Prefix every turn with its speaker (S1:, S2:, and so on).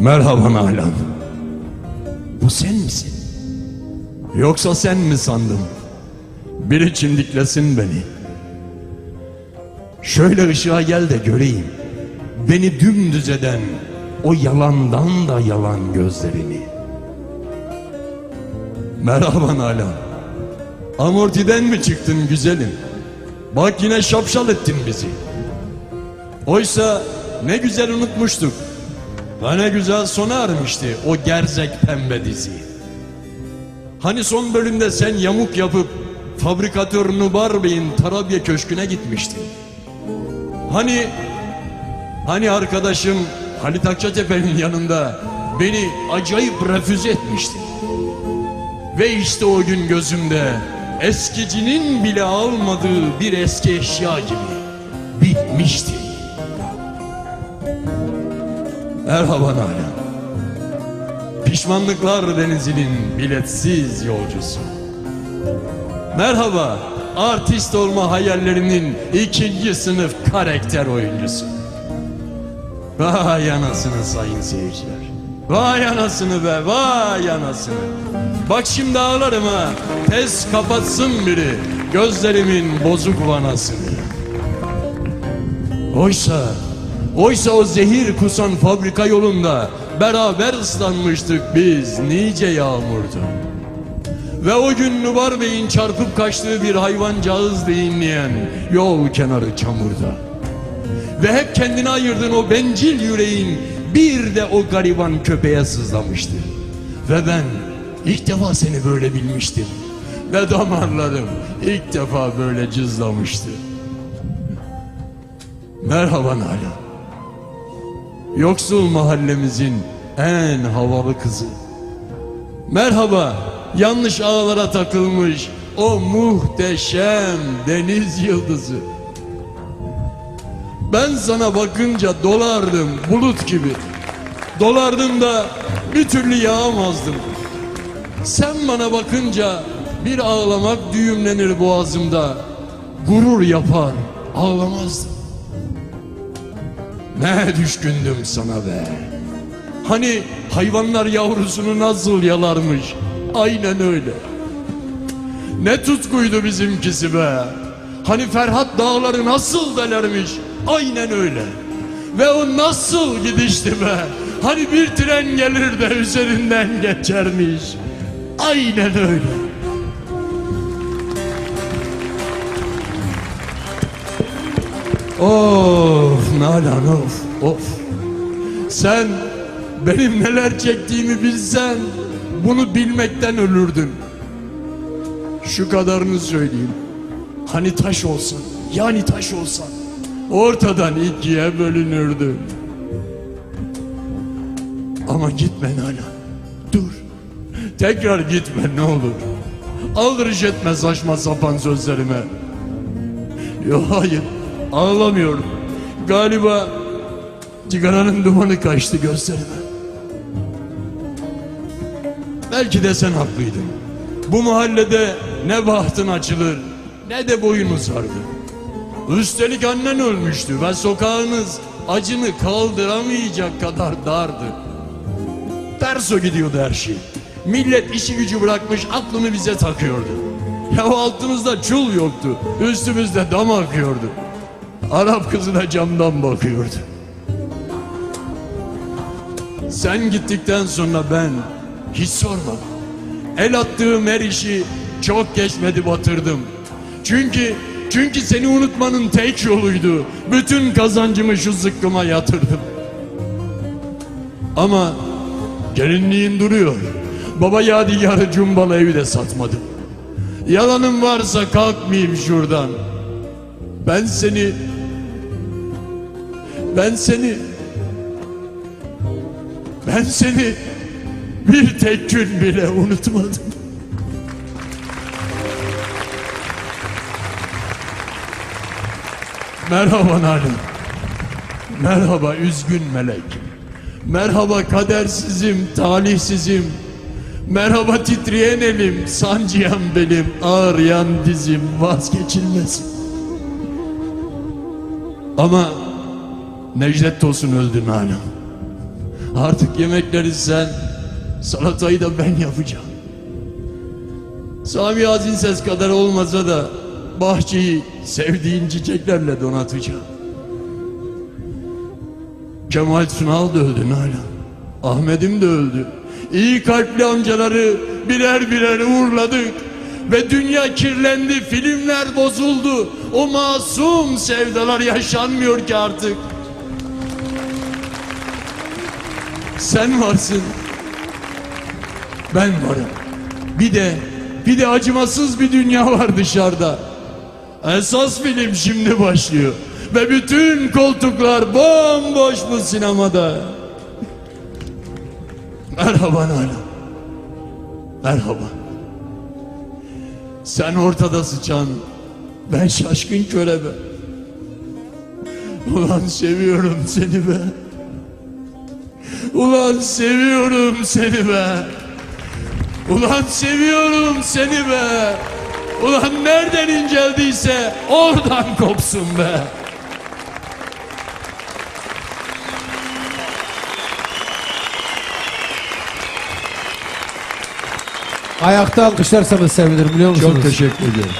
S1: Merhaba Nalan. Bu sen misin? Yoksa sen mi sandın? Biri çimdiklesin beni. Şöyle ışığa gel de göreyim. Beni dümdüz eden o yalandan da yalan gözlerini. Merhaba Nalan. Amortiden mi çıktın güzelim? Bak yine şapşal ettin bizi. Oysa ne güzel unutmuştuk. Ve ne güzel sona ermişti o gerzek pembe dizi. Hani son bölümde sen yamuk yapıp fabrikatör Nubar Bey'in Tarabya Köşkü'ne gitmiştin. Hani hani arkadaşım Halit Akçatepe'nin yanında beni acayip refüze etmiştin. Ve işte o gün gözümde eskicinin bile almadığı bir eski eşya gibi bitmişti. Merhaba Nalan. Pişmanlıklar denizinin biletsiz yolcusu. Merhaba artist olma hayallerinin ikinci sınıf karakter oyuncusu. Vay anasını sayın seyirciler. Vay anasını be vay anasını. Bak şimdi ağlarım ha. Tez kapatsın biri gözlerimin bozuk vanasını. Oysa, oysa o zehir kusan fabrika yolunda beraber ıslanmıştık biz nice yağmurdu. Ve o gün Nubar Bey'in çarpıp kaçtığı bir hayvancağızdı inleyen yol kenarı çamurda. Ve hep kendine ayırdığın o bencil yüreğin bir de o gariban köpeğe sızlamıştı. Ve ben ilk defa seni böyle bilmiştim. Ve damarlarım ilk defa böyle cızlamıştı. Merhaba Nalan. Yoksul mahallemizin en havalı kızı. Merhaba yanlış ağlara takılmış o muhteşem deniz yıldızı. Ben sana bakınca dolardım bulut gibi. Dolardım da bir türlü yağamazdım. Sen bana bakınca bir ağlamak düğümlenir boğazımda. Gurur yapar ağlamazdım. Ne düşkündüm sana be. Hani hayvanlar yavrusunu nasıl yalarmış. Aynen öyle. Ne tutkuydu bizimkisi be. Hani Ferhat dağları nasıl delermiş. Aynen öyle. Ve o nasıl gidişti be. Hani bir tren gelir de üzerinden geçermiş. Aynen öyle. Of Nalan of of. Sen benim neler çektiğimi bilsen bunu bilmekten ölürdün. Şu kadarını söyleyeyim. Hani taş olsan yani taş olsan ortadan ikiye bölünürdü. Ama gitme Nalan. Dur. Tekrar gitme ne olur. Aldırış etme saçma sapan sözlerime. Yok hayır ağlamıyorum. Galiba sigaranın dumanı kaçtı gözlerime. Belki de sen haklıydın. Bu mahallede ne bahtın açılır ne de boyun uzardı. Üstelik annen ölmüştü ve sokağınız acını kaldıramayacak kadar dardı. Ters o gidiyordu her şey. Millet işi gücü bırakmış aklını bize takıyordu. Ya altımızda çul yoktu. Üstümüzde dam akıyordu. Arap kızına camdan bakıyordu. Sen gittikten sonra ben hiç sormadım. El attığım her işi çok geçmedi batırdım. Çünkü çünkü seni unutmanın tek yoluydu. Bütün kazancımı şu zıkkıma yatırdım. Ama gelinliğin duruyor. Baba yadigarı cumbalı evi de satmadım. Yalanım varsa kalkmayayım şuradan. Ben seni ben seni ben seni bir tek gün bile unutmadım. Merhaba Nalan. Merhaba üzgün melek. Merhaba kadersizim, talihsizim. Merhaba titreyen elim, sancıyan belim, ağrıyan dizim, vazgeçilmezim. Ama Necdet Tosun öldü Nalan. Artık yemekleri sen, salatayı da ben yapacağım. Sami Azin ses kadar olmasa da bahçeyi sevdiğin çiçeklerle donatacağım. Kemal Sunal da öldü Nalan. Ahmet'im de öldü. İyi kalpli amcaları birer birer uğurladık. Ve dünya kirlendi, filmler bozuldu. O masum sevdalar yaşanmıyor ki artık. Sen varsın. Ben varım. Bir de bir de acımasız bir dünya var dışarıda. Esas film şimdi başlıyor. Ve bütün koltuklar bomboş bu sinemada. Merhaba Nalan. Merhaba. Sen ortada sıçan, ben şaşkın körebe. Ulan seviyorum seni be. Ulan seviyorum seni be. Ulan seviyorum seni be. Ulan nereden inceldiyse oradan kopsun be.
S2: Ayakta alkışlarsanız sevinirim biliyor musunuz?
S1: Çok teşekkür ederim.